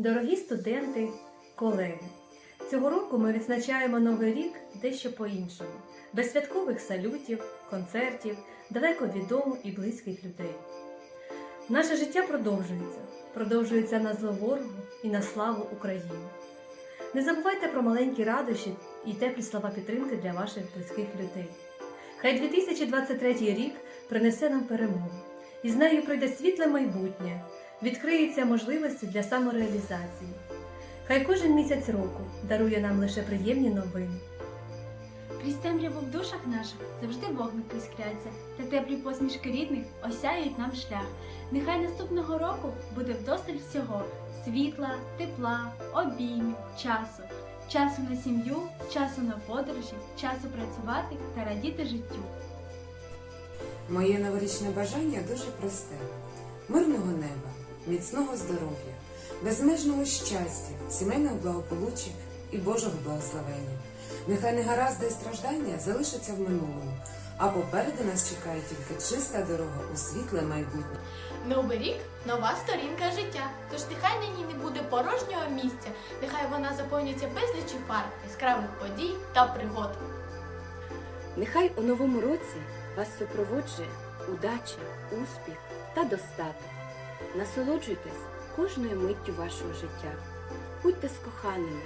Дорогі студенти, колеги, цього року ми відзначаємо Новий рік дещо по-іншому, без святкових салютів, концертів, далеко від дому і близьких людей. Наше життя продовжується, продовжується на зло ворогу і на славу України. Не забувайте про маленькі радощі і теплі слова підтримки для ваших близьких людей. Хай 2023 рік принесе нам перемогу, і з нею прийде світле майбутнє, відкриються можливості для самореалізації. Хай кожен місяць року дарує нам лише приємні новини. Крізь темряву в душах наших завжди вогник іскряться, та теплі посмішки рідних осяють нам шлях. Нехай наступного року буде вдосталь всього світла, тепла, обіймів, часу, часу на сім'ю, часу на подорожі, часу працювати та радіти життю. Моє новорічне бажання дуже просте: мирного неба, міцного здоров'я, безмежного щастя, сімейного благополуччя і Божого благословення. Нехай негаразди і страждання залишаться в минулому, а попереду нас чекає тільки чиста дорога у світле майбутнє. Новий рік нова сторінка життя. Тож нехай на ній не буде порожнього місця, нехай вона заповнюється безлічі фар, яскравих подій та пригод. Нехай у новому році вас супроводжує удача, успіх та достаток. Насолоджуйтесь кожною миттю вашого життя. Будьте з коханими,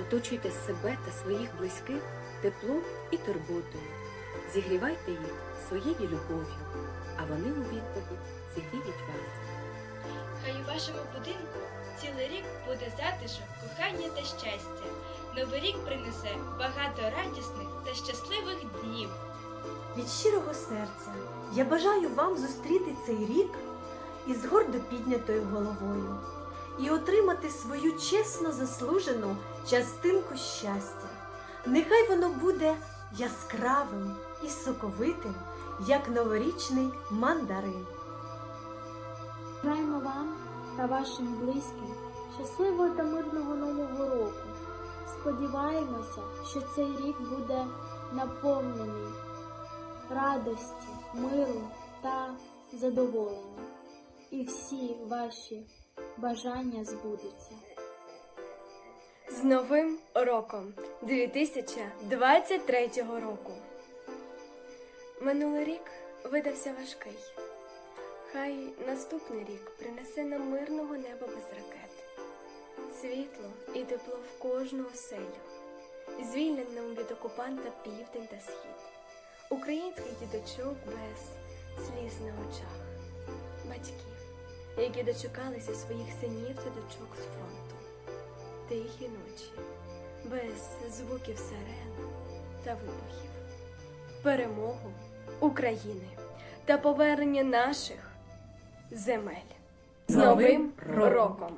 оточуйте себе та своїх близьких теплом і турботою. Зігрівайте їх своєю любов'ю, а вони у відповідь зігріють вас. Хай у вашому будинку цілий рік буде затишок, кохання та щастя. Новий рік принесе багато радісних та щасливих днів. Від щирого серця я бажаю вам зустріти цей рік із гордо піднятою головою і отримати свою чесно заслужену частинку щастя. Нехай воно буде яскравим і соковитим, як новорічний мандарин. Бажаємо вам та вашим близьким щасливого та мирного нового року. Сподіваємося, що цей рік буде наповнений радості, миру та задоволення. І всі ваші бажання збудуться. З Новим роком 2023 року. Минулий рік видався важкий. Хай наступний рік принесе нам мирного неба без ракет, світло і тепло в кожну оселю, звільненому від окупанта південь та схід, українських діточок без сліз на очах, батьків, які дочекалися своїх синів та дочок з фронту. Тихі ночі, без звуків сирен та вибухів, перемогу України та повернення наших земель. З Новим роком!